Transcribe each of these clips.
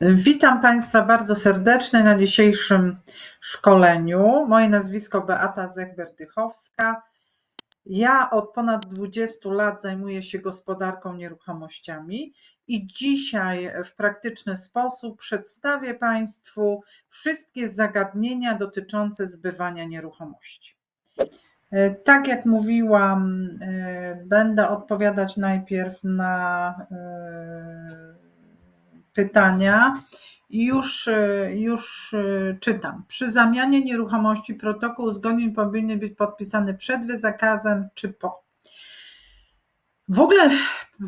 Witam Państwa bardzo serdecznie na dzisiejszym szkoleniu. Moje nazwisko Beata Zechber-Dychowska. Ja od ponad 20 lat zajmuję się gospodarką nieruchomościami i dzisiaj w praktyczny sposób przedstawię Państwu wszystkie zagadnienia dotyczące zbywania nieruchomości. E, Tak jak mówiłam, e, będę odpowiadać najpierw na e, pytania. Już, e, już e, czytam. Przy zamianie nieruchomości protokół uzgodnień powinien być podpisany przed zakazem czy po. W ogóle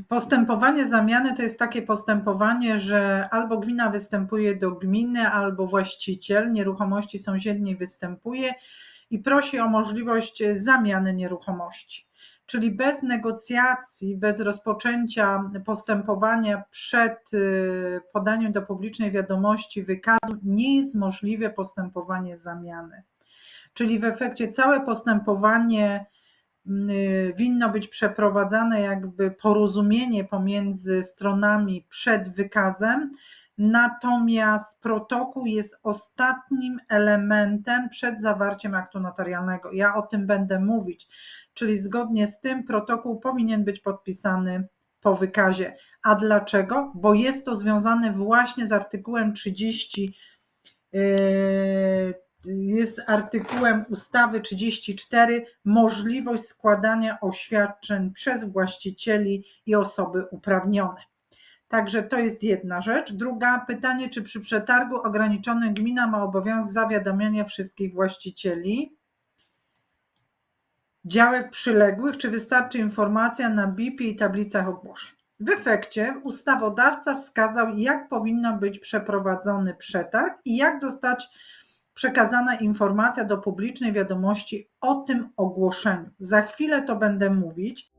postępowanie zamiany to jest takie postępowanie, że albo gmina występuje do gminy, albo właściciel nieruchomości sąsiedniej występuje i prosi o możliwość zamiany nieruchomości. Czyli bez negocjacji, bez rozpoczęcia postępowania przed y, podaniem do publicznej wiadomości wykazu nie jest możliwe postępowanie zamiany. Czyli w efekcie całe postępowanie y, winno być przeprowadzane jakby porozumienie pomiędzy stronami przed wykazem, natomiast protokół jest ostatnim elementem przed zawarciem aktu notarialnego. Ja o tym będę mówić, czyli zgodnie z tym protokół powinien być podpisany po wykazie. A dlaczego? Bo jest to związane właśnie z artykułem 30 yy, jest artykułem ustawy 34 możliwość składania oświadczeń przez właścicieli i osoby uprawnione. Także to jest jedna rzecz. Druga pytanie, czy przy przetargu ograniczonym gmina ma obowiązek zawiadamiania wszystkich właścicieli działek przyległych, czy wystarczy informacja na BIP-ie i tablicach ogłoszeń? W efekcie ustawodawca wskazał, jak powinno być przeprowadzony przetarg i jak dostać przekazana informacja do publicznej wiadomości o tym ogłoszeniu. Za chwilę to będę mówić.